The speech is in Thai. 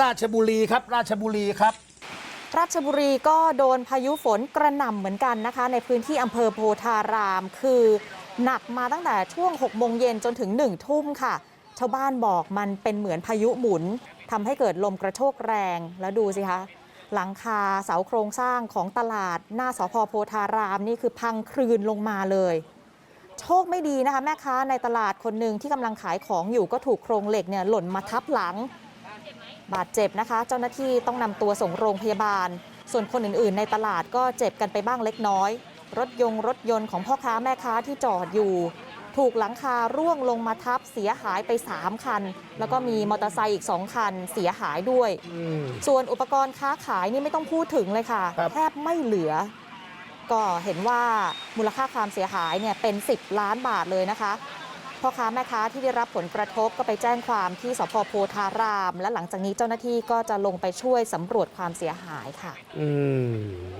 ราชบุรีครับ ราชบุรีครับ ราชบุรีก็โดนพายุฝนกระหน่ำเหมือนกันนะคะ ในพื้นที่อำเภอโพธาราม คือหนักมาตั้งแต่ช่วง 6 โมงเย็นจนถึง 1 ทุ่มค่ะ ชาวบ้านบอกมันเป็นเหมือนพายุหมุนทำให้เกิดลมกระโชกแรงแล้วดูสิคะหลังคาเสาโครงสร้างของตลาด หน้าสพโพธารามนี่คือพังคลืนลงมาเลย โชคไม่ดีนะคะ แม่ค้าในตลาดคนหนึ่งที่กำลังขายของอยู่ก็ถูกโครงเหล็กเนี่ยหล่นมาทับหลัง บาดเจ็บนะคะ เจ้าหน้าที่ต้องนำตัวส่งโรงพยาบาล ส่วนคนอื่นๆ ในตลาดก็เจ็บกันไปบ้างเล็กน้อย รถยงรถยนต์ของพ่อค้าแม่ค้าที่จอดอยู่ ถูกหลังคาร่วงลงมาทับเสียหายไป 3 คัน แล้วก็มีมอเตอร์ไซค์อีก 2 คันเสียหายด้วยอืมส่วนอุปกรณ์ค้าขายนี่ไม่ต้องพูดถึงเลยค่ะครับแทบไม่เหลือ ก็เห็นว่ามูลค่าความเสียหายเนี่ยเป็น 10 ล้านบาทเลยนะคะ พ่อค้าแม่ค้าที่ได้รับผลกระทบก็ไปแจ้งความที่สพโพธาราม และหลังจากนี้เจ้าหน้าที่ก็จะลงไปช่วยสำรวจความเสียหายค่ะ อืม